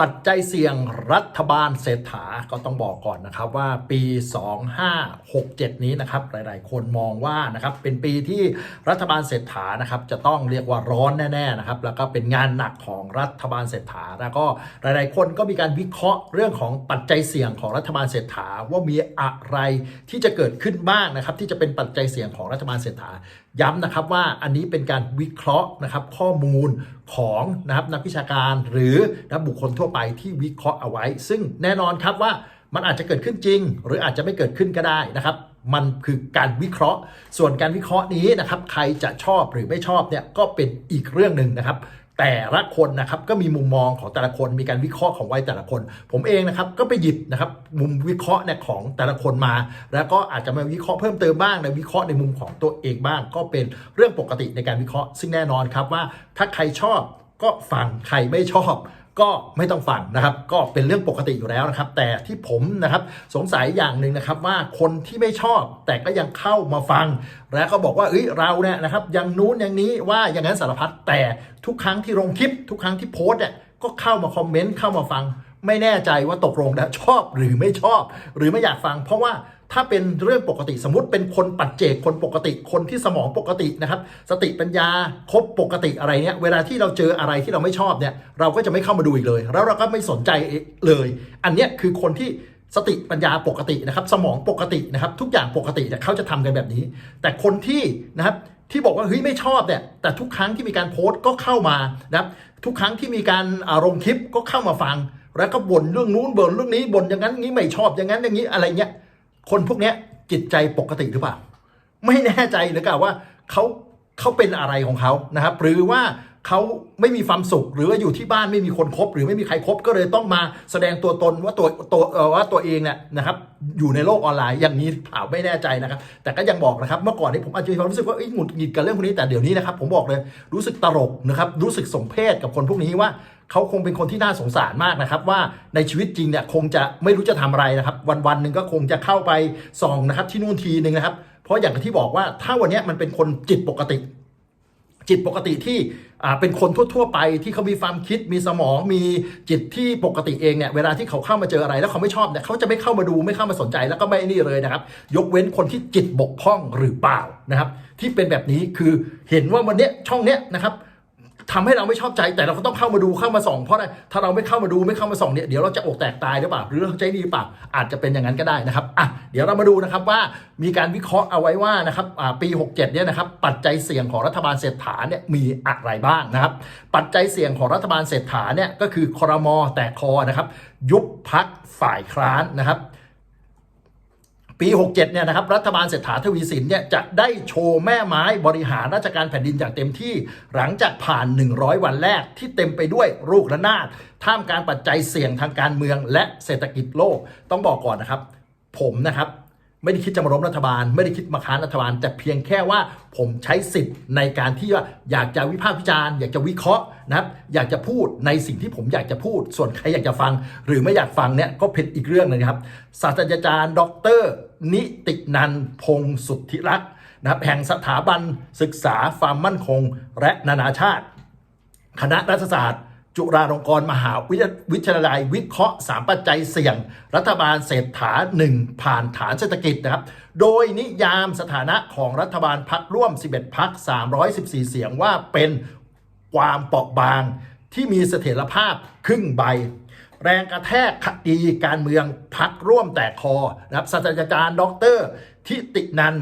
ปัจจัยเสี่ยงรัฐบาลเศรษฐาก็ต้องบอกก่อนนะครับว่าปี 2567 นี้นะครับหลาย ๆ คนมองว่านะครับเป็นปีที่รัฐบาลเศรษฐานะครับจะต้องเรียกว่าร้อนแน่ ๆ นะครับ แล้วก็เป็นงานหนักของรัฐบาลเศรษฐา แล้วก็หลาย ๆ คนก็มีการวิเคราะห์เรื่องของปัจจัยเสี่ยงของรัฐบาลเศรษฐาว่ามีอะไรที่จะเกิดขึ้นบ้างนะครับที่จะเป็นปัจจัยเสี่ยงของรัฐบาลเศรษฐา ย้ำนะครับว่าอันนี้เป็นการวิเคราะห์นะครับข้อมูล ของนะครับนักวิชาการหรือนะบุคคลทั่วไปที่วิเคราะห์เอาไว้ ซึ่งแน่นอนครับว่ามันอาจจะเกิดขึ้นจริง หรืออาจจะไม่เกิดขึ้นก็ได้นะครับ มันคือการวิเคราะห์ ส่วนการวิเคราะห์นี้นะครับ ใครจะชอบหรือไม่ชอบเนี่ยก็เป็นอีกเรื่องหนึ่งนะครับ แต่ละคนนะครับก็มีมุมมองของแต่ละคนมีการวิเคราะห์ของไว้แต่ละคน ผมเองนะครับก็ไปหยิบนะครับมุมวิเคราะห์เนี่ยของแต่ละคนมา แล้วก็อาจจะมาวิเคราะห์เพิ่มเติมบ้างในวิเคราะห์ในมุมของตัวเองบ้าง ก็เป็นเรื่องปกติในการวิเคราะห์ ซึ่งแน่นอนครับว่าถ้าใครชอบก็ฟังใครไม่ชอบ ก็ไม่ต้องฟังนะครับ ก็เป็นเรื่องปกติอยู่แล้วนะครับ แต่ที่ผมนะครับสงสัยอย่างหนึ่งนะครับว่าคนที่ไม่ชอบแต่ก็ยังเข้ามาฟัง แล้วก็บอกว่าเอ้ยเราเนี่ยนะครับย่างนู้นอย่างนี้ว่าอย่างนั้นสารพัดแต่ทุกครั้งที่ลงคลิป ทุกครั้งที่โพสเนี่ยก็เข้ามาคอมเมนต์เข้ามาฟัง ไม่แน่ใจว่าตกลงนะชอบหรือไม่ชอบ หรือไม่อยากฟัง เพราะว่า ถ้าเป็นเรื่องปกติสมมติเป็นคนปัจเจกคนปกติคนที่สมองปกตินะครับ สติปัญญาครบปกติอะไรเนี่ยเวลาที่เราเจออะไรที่เราไม่ชอบเนี่ยเราก็จะไม่เข้ามาดูอีกเลย แล้วเราก็ไม่สนใจเลย อันเนี้ยคือคนที่สติปัญญาปกตินะครับ สมองปกตินะครับทุกอย่างปกติเนี่ยเขาจะทำกันแบบนี้ แต่คนที่นะครับที่บอกว่าเฮ้ยไม่ชอบเนี่ยแต่ทุกครั้งที่มีการโพสต์ก็เข้ามานะครับทุกครั้งที่มีการอารมณ์คลิปก็เข้ามาฟัง แล้วก็บ่นเรื่องนู้นบ่นเรื่องนี้บ่นอย่างนั้นงี้ไม่ชอบอย่างนั้นอย่างนี้อะไรเงี้ย คนพวกเนี้ยจิตใจปกติหรือเปล่า ไม่แน่ใจหรือเปล่าว่าเขาเขาเป็นอะไรของเขานะครับ หรือว่า เขาไม่มีความสุข หรือว่าอยู่ที่บ้านไม่มีคนคบ หรือไม่มีใครคบก็เลยต้องมาแสดงตัวตนว่าตัวตัวเอ่อว่าตัวเองเนี่ยนะครับอยู่ในโลกออนไลน์อย่างนี้เปล่าไม่แน่ใจนะครับ แต่ก็ยังบอกนะครับเมื่อก่อนนี้ผมอาจจะมีความรู้สึกว่าอ้หงุดหงิดกับเรื่องพวกนี้แต่เดี๋ยวนี้นะครับผมบอกเลยรู้สึกตลกนะครับรู้สึกสมเพศกับคนพวกนี้ว่าเขาคงเป็นคนที่น่าสงสารมากนะครับ ว่าในชีวิตจริงเนี่ยคงจะไม่รู้จะทำอะไรนะครับ วันวันๆหนึ่งก็คงจะเข้าไปส่องนะครับที่นู่นทีหนึ่งนะครับ เพราะอย่างที่บอกว่าถ้าวันนี้มันเป็นคนจิตปกติ จิตปกติที่เป็นคนทั่ว ๆ ไปที่เขามีความคิดมีสมองมีจิตที่ปกติเองเนี่ยเวลาที่เขาเข้ามาเจออะไรแล้วเขาไม่ชอบเนี่ยเขาจะไม่เข้ามาดูไม่เข้ามาสนใจแล้วก็ไม่นี่เลยนะครับ ยกเว้นคนที่จิตบกพร่องหรือเปล่านะครับ ที่เป็นแบบนี้คือเห็นว่าวันเนี้ยช่องเนี้ยนะครับ ทำให้เราไม่ชอบใจแต่เราก็ต้องเข้ามาดูเข้ามาส่อง เพราะอะไรถ้าเราไม่เข้ามาดูไม่เข้ามาส่องเนี่ยเดี๋ยวเราจะอกแตกตายหรือเปล่าหรือเราใจดีหรือเปล่าอาจจะเป็นอย่างนั้นก็ได้นะครับอะเดี๋ยวเรามาดูนะครับว่ามีการวิเคราะห์เอาไว้ว่านะครับอ่าปี 67เนี่ยนะครับปัจจัยเสี่ยงของรัฐบาลเศรษฐาเนี่ยมีอะไรบ้างนะครับ ปัจจัยเสี่ยงของรัฐบาลเศรษฐาเนี่ยก็คือคอรมอแตกคอนะครับยุบพักฝ่ายค้านนะครับ ปี 67 เนี่ยนะครับรัฐบาลเศรษฐาทวีสินเนี่ยจะได้โชว์แม่ไม้บริหารราชการแผ่นดินอย่างเต็มที่ หลังจากผ่าน 100 วันแรกที่เต็มไปด้วยลูกระนาดท่ามกลารปัจจัยเสี่ยงทางการเมืองและเศรษฐกิจโลกต้องบอกก่อนนะครับ ผมนะครับไม่ได้คิดจะมาล้มรัฐบาล ไม่ได้คิดมาค้านรัฐบาล แต่เพียงแค่ว่าผมใช้สิทธิ์ในการที่ว่าอยากจะวิพากษ์วิจารณ์อยากจะวิเคราะห์นะครับ อยากจะพูดในสิ่งที่ผมอยากจะพูด ส่วนใครอยากจะฟัง หรือไม่อยากฟังเนี่ยก็เป็นอีกเรื่องหนึงครับศาสตราจารย์ ดร นิตินันพงศ์สุทธิรักษ์นะครับแห่งสถาบันศึกษาความมั่นคง และนานาชาติ คณะรัฐศาสตร์ จุฬาลงกรณ์มหาวิทยาลัย วิเคราะห์ 3 ปัจจัยเสี่ยง รัฐบาลเศรษฐา 1 ผ่านฐานเศรษฐกิจนะครับ โดยนิยามสถานะของรัฐบาลพักร่วม 11 พัก 314 เสียงว่าเป็นความเปราะบางที่มีเสถียรภาพครึ่งใบ แรงกระแทกคดีการเมืองพักร่วมแตกคอนะครับศาสตราจารย์ ดรทิตินัน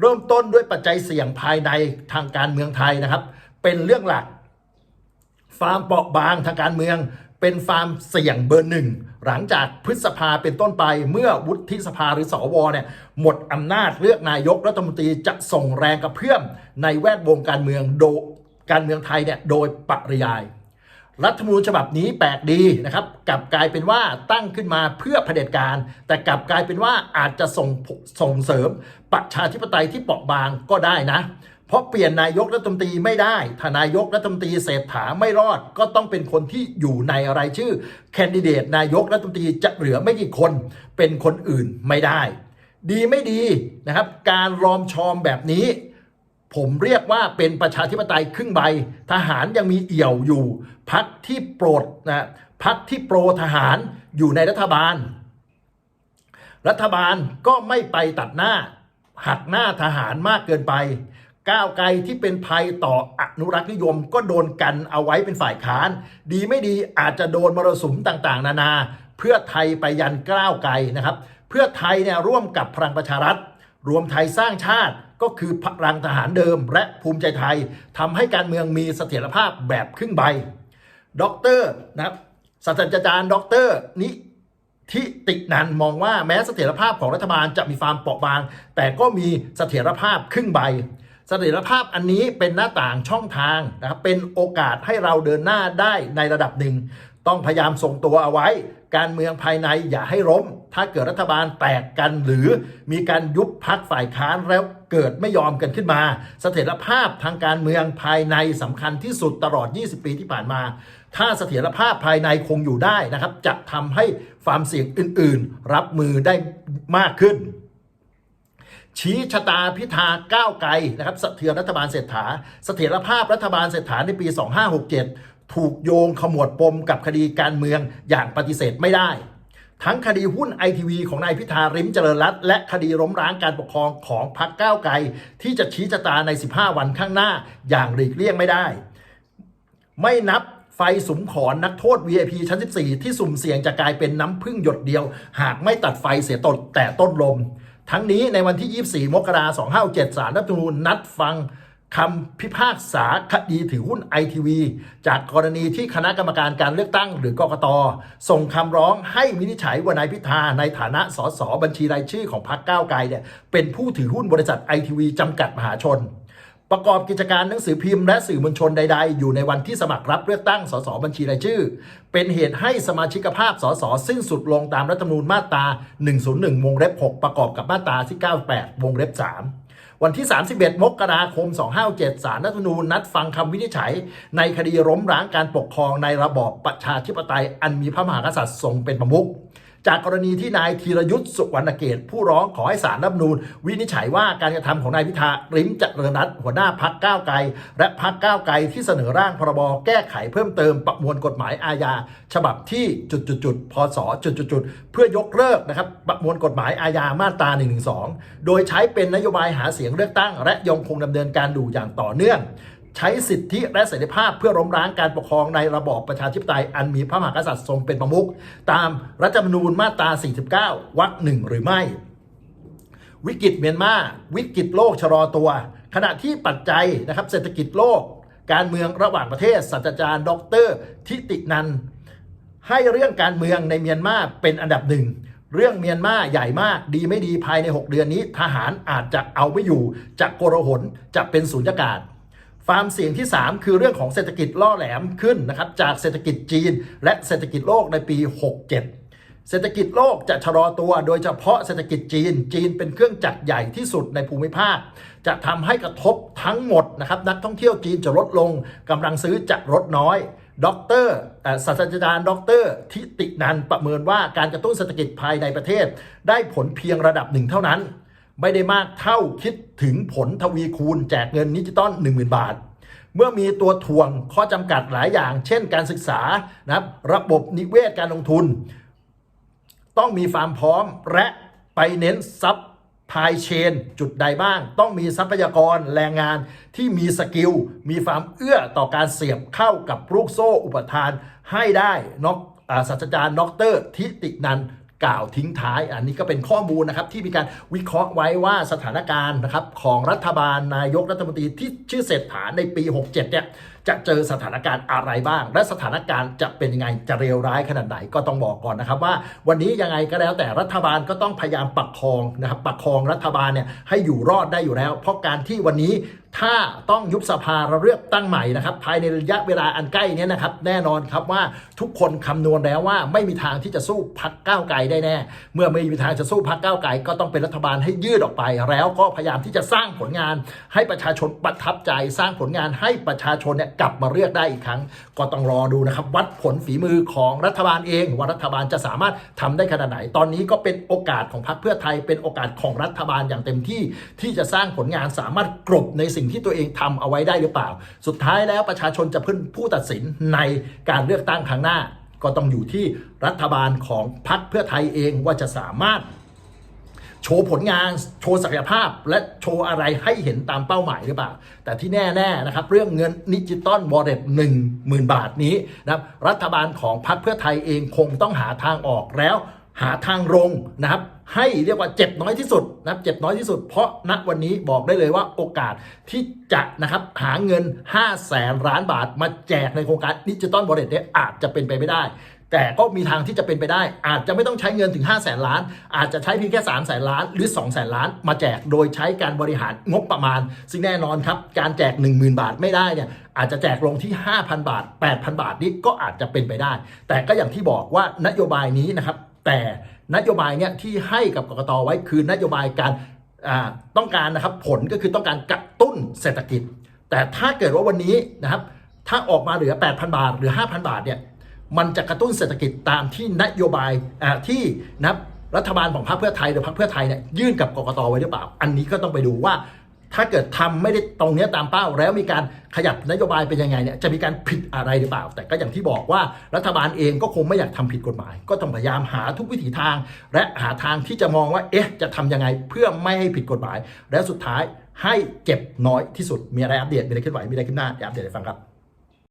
เริ่มต้นด้วยปัจจัยเสี่ยงภายในทางการเมืองไทยนะครับ เป็นเรื่องหลักฟาร์มเปราะบางทางการเมือง เป็นฟาร์มเสี่ยงเบอร์หนึ่งหลังจากพฤษภาเป็นต้นไปเมื่อวุฒิสภาหรือสวเนี่ยหมดอำนาจเลือกนายกรัฐมนตรีจะส่งแรงกระเพื่อมในแวดวงการเมืองโดการเมืองไทยเนี่ยโดยปริยาย รัฐธรรมนูญฉบับนี้แปลกดีนะครับ กลับกลายเป็นว่าตั้งขึ้นมาเพื่อเผด็จการ แต่กลับกลายเป็นว่าอาจจะส่งส่งเสริมประชาธิปไตยที่เปราะบางก็ได้นะ เพราะเปลี่ยนนายกรัฐมนตรีไม่ได้ถ้านายกรัฐมนตรีเศรษฐาไม่รอด ก็ต้องเป็นคนที่อยู่ในรายชื่อ แคนดิเดตนายกรัฐมนตรีจะเหลือไม่กี่คน เป็นคนอื่นไม่ได้ ดีไม่ดีนะครับ การรอมชอมแบบนี้ ผมเรียกว่าเป็นประชาธิปไตยครึ่งใบ ทหารยังมีเอี่ยวอยู่ พักที่โปรดนะพักที่โปรทหารอยู่ในรัฐบาล รัฐบาลก็ไม่ไปตัดหน้า หักหน้าทหารมากเกินไป ก้าวไกลที่เป็นภัยต่ออนุรักษนิยมก็โดนกันเอาไว้เป็นฝ่ายค้าน ดีไม่ดีอาจจะโดนมรสุมต่างๆ นานา เพื่อไทยไปยันก้าวไกลนะครับ เพื่อไทยเนี่ยร่วมกับพลังประชารัฐ รวมไทยสร้างชาติก็คือพลังทหารเดิมและภูมิใจไทยทำให้การเมืองมีเสถียรภาพแบบครึ่งใบด็อกเตอร์นะครับศาสตราจารย์ด็อกเตอร์นิทิตินันมองว่าแม้เสถียรภาพของรัฐบาลจะมีความเปราะบาง แต่ก็มีเสถียรภาพครึ่งใบเสถียรภาพอันนี้เป็นหน้าต่างช่องทางนะครับเป็นโอกาสให้เราเดินหน้าได้ในระดับหนึ่ง ต้องพยายามทรงตัวเอาไว้ การเมืองภายในอย่าให้ล้ม ถ้าเกิดรัฐบาลแตกกันหรือมีการยุบพักฝ่ายค้านแล้วเกิดไม่ยอมกันขึ้นมา เสถียรภาพทางการเมืองภายในสำคัญที่สุดตลอด 20 ปีที่ผ่านมา ถ้าเสถียรภาพภายในคงอยู่ได้นะครับ จะทำให้ความเสี่ยงอื่น ๆ รับมือได้มากขึ้น ชี้ชะตาพิธาก้าวไกลนะครับสะเทือนรัฐบาลเศรษฐา เสถียรภาพรัฐบาลเศรษฐาในปี 2567 ถูกโยงขมวดปมกับคดีการเมืองอย่างปฏิเสธไม่ได้ ทั้งคดีหุ้นไอทีวีของนายพิธาริมเจริญรัตน์และคดีล้มล้างการปกครองของพรรคก้าวไกล ที่จะชี้ชะตาใน 15 วันข้างหน้าอย่างหลีกเลี่ยงไม่ได้ ไม่นับไฟสุมขอนนักโทษ VIP ชั้น 14 ที่สุ่มเสี่ยงจะกลายเป็นน้ำพึ่งหยดเดียว หากไม่ตัดไฟเสียตดแต่ต้นลม ทั้งนี้ในวันที่ 24 มกราคม 2567 สารรัฐธรรมนูญนัดฟัง คำพิพากษาคดีถือหุ้นไอทีวีจากกรณีที่คณะกรรมการการเลือกตั้งหรือกกต ส่งคำร้องให้วินิจฉัยว่านายพิธาในฐานะสสบัญชีรายชื่อของพรรคก้าวไกลเนี่ยเป็นผู้ถือหุ้นบริษัทไอทีวีจำกัดมหาชน ประกอบกิจการหนังสือพิมพ์และสื่อมวลชนใด ๆ อยู่ในวันที่สมัครรับเลือกตั้งสสบัญชีรายชื่อ เป็นเหตุให้สมาชิกภาพสสสิ้นสุดลงตามรัฐธรรมนูญมาตรา 101 วงเล็บ 6 ประกอบกับมาตราที่ 98 วงเล็บ 3 วันที่ 31 มกราคม 257 สารรัฐธรรมนูญนัดฟังคำวินิจฉัย ในคดีล้มร้างการปกครองในระบอบประชาธิปไตยอันมีพระมหากษัตริย์ทรงเป็นประมุข จากกรณีที่นายธีรยุทธ์สุวรรณเกตผู้ร้องขอให้สารรัฐนูญวินิจฉัยว่าการกระทำของนายพิธาริมเจริญรัตน์หัวหน้าพักก้าวไกล และพักก้าวไกลที่เสนอร่างพรบแก้ไขเพิ่มเติมประมวลกฎหมายอาญา ฉบับที่จุดๆๆพศจุดๆๆเพื่อยกเลิกนะครับประมวลกฎหมายอาญามาตรา1นึโดยใช้เป็นนโยบายหาเสียงเลือกตั้ง และยังคงดำเนินการดูอย่างต่อเนื่อง ใช้สิทธิและเสรีภาพเพื่อล้มล้างการปกครองในระบอบประชาธิปไตยอันมีพระมหากษัตริย์ทรงเป็นประมุขตามรัฐธรรมนูญมาตรา 49 วรรคหนึ่งหรือไม่ วิกฤตเมียนมาวิกฤตโลกชะลอตัว ขณะที่ปัจจัยนะครับเศรษฐกิจโลก การเมืองระหว่างประเทศศาสตราจารย์ดอกเตอรทิตินันให้เรื่องการเมืองในเมียนมาเป็นอันดับหนึ่งเรื่องเมียนมาใหญ่มากดีไม่ดีภายใน 6 เดือนนี้ ทหารอาจจะเอาไม่อยู่จะโกรหนจะเป็นสูญญากาศ ความเสี่ยงที่ 3 คือเรื่องของเศรษฐกิจล่อแหลมขึ้นนะครับจากเศรษฐกิจจีน และเศรษฐกิจโลกในปี 67เศรษฐกิจโลกจะชะลอตัวโดยเฉพาะเศรษฐกิจจีน จีนเป็นเครื่องจักรใหญ่ที่สุดในภูมิภาค จะทำให้กระทบทั้งหมดนะครับ นักท่องเที่ยวจีนจะลดลงกำลังซื้อจะลดน้อยดรเอ่อศาสตราจารย์ดร ทิตินันประเมินว่าการกระตุ้นเศรษฐกิจภายในประเทศ ได้ผลเพียงระดับหนึ่งเท่านั้น ไม่ได้มากเท่าคิดถึงผลทวีคูณแจกเงินดิจิตอล10,000 บาท เมื่อมีตัวถ่วงข้อจำกัดหลายอย่าง เช่นการศึกษานะครับระบบนิเวศการลงทุน ต้องมีความพร้อมและไปเน้นซับพายเชนจุดใดบ้าง ต้องมีทรัพยากรแรงงานที่มีสกิล มีความเอื้อต่อการเสียบเข้ากับลูกโซ่อุปทานให้ได้นอกศาสตราจารย์ ดร ทิตินัน กล่าวทิ้งท้าย อันนี้ก็เป็นข้อมูลนะครับที่มีการวิเคราะห์ไว้ว่าสถานการณ์นะครับของรัฐบาลนายกรัฐมนตรีที่ชื่อเศรษฐาในปี 67 เนี่ยจะเจอสถานการณ์อะไรบ้าง และสถานการณ์จะเป็นยังไงจะเลวร้ายขนาดไหนก็ต้องบอกก่อนนะครับว่า วันนี้ยังไงก็แล้วแต่รัฐบาลก็ต้องพยายามประคองนะครับประคองรัฐบาลเนี่ยให้อยู่รอดได้อยู่แล้ว เพราะการที่วันนี้ถ้าต้องยุบสภาเราเลือกตั้งใหม่นะครับ ภายในระยะเวลาอันใกล้นี้นะครับ แน่นอนครับว่าทุกคนคำนวณแล้วว่าไม่มีทางที่จะสู้พักก้าวไกลได้แน่ เมื่อไม่มีทางจะสู้พักก้าวไกลก็ต้องเป็นรัฐบาลให้ยืดออกไป แล้วก็พยายามที่จะสร้างผลงาน ให้ประชาชนประทับใจสร้างผลงานให้ประชาชนเนี่ยกลับมาเลือกได้อีกครั้ง ก็ต้องรอดูนะครับ วัดผลฝีมือของรัฐบาลเองว่ารัฐบาลจะสามารถทำได้ขนาดไหน ตอนนี้ก็เป็นโอกาสของพรรคเพื่อไทยเป็นโอกาสของรัฐบาลอย่างเต็มที่ที่จะสร้างผลงานสามารถกลบในสิ่งที่ตัวเองทำเอาไว้ได้หรือเปล่า สุดท้ายแล้วประชาชนจะพึ่งผู้ตัดสินในการเลือกตั้งครั้งหน้า ก็ต้องอยู่ที่รัฐบาลของพรรคเพื่อไทยเองว่าจะสามารถ โชว์ผลงาน โชว์ศักยภาพ และโชว์อะไรให้เห็นตามเป้าหมายหรือเปล่า แต่ที่แน่ๆนะครับ เรื่องเงินดิจิตอลวอลเล็ตหนึ่งหมื่นบาทนี้นะครับรัฐบาลของพรรคเพื่อไทยเองคงต้องหาทางออกแล้ว หาทางลงนะครับให้เรียกว่าเจ็บน้อยที่สุดนะครับเจ็บน้อยที่สุด เพราะณวันนี้บอกได้เลยว่าโอกาสที่จะนะครับหาเงิน 5 0 0แสนล้านบาทมาแจกในโครงการดิจิตอลวอลเล็ตเนี่ยอาจจะเป็นไปไม่ได้ แต่ก็มีทางที่จะเป็นไปได้ อาจจะไม่ต้องใช้เงินถึง 5 0 0แสนล้าน อาจจะใช้เพียงแค่3 0 0แสนล้าน หรือ 2 0 0แสนล้าน มาแจกโดยใช้การบริหารงบประมาณ ซึ่งแน่นอนครับ การแจก 10,000 บาทไม่ได้เนี่ยอาจจะแจกลงที่ 5,000 บาท 8,000 บาทนี่ก็อาจจะเป็นไปได้ แต่ก็อย่างที่บอกว่านโยบายนี้นะครับแต่นโยบายเนี่ยที่ให้กับกกตไว้คือนโยบายการต้องการนะครับผลก็คือต้องการกระตุ้นเศรษฐกิจ แต่ถ้าเกิดว่าวันนี้นะครับถ้าออกมาเหลือ 8,000 บาทหรือ 5,000 บาทเนี่ย มันจะกระตุ้นเศรษฐกิจตามที่นโยบายที่นะรัฐบาลของพรรคเพื่อไทยหรือพรรคเพื่อไทยเนี่ยยื่นกับกกตไว้หรือเปล่า อันนี้ก็ต้องไปดูว่า ถ้าเกิดทำไม่ได้ตรงนี้ตามเป้า แล้วมีการขยับนโยบายเป็นยังไงเนี่ยจะมีการผิดอะไรหรือเปล่า แต่ก็อย่างที่บอกว่ารัฐบาลเองก็คงไม่อยากทำผิดกฎหมาย ก็ต้องพยายามหาทุกวิถีทาง และหาทางที่จะมองว่าเอ๊ะจะทำยังไงเพื่อไม่ให้ผิดกฎหมาย และสุดท้ายให้เจ็บน้อยที่สุดมีอะไรอัปเดตมีอะไรขึ้นไหวมีอะไรขึ้นหน้าเดี๋ยวอัปเดตให้ฟังครับ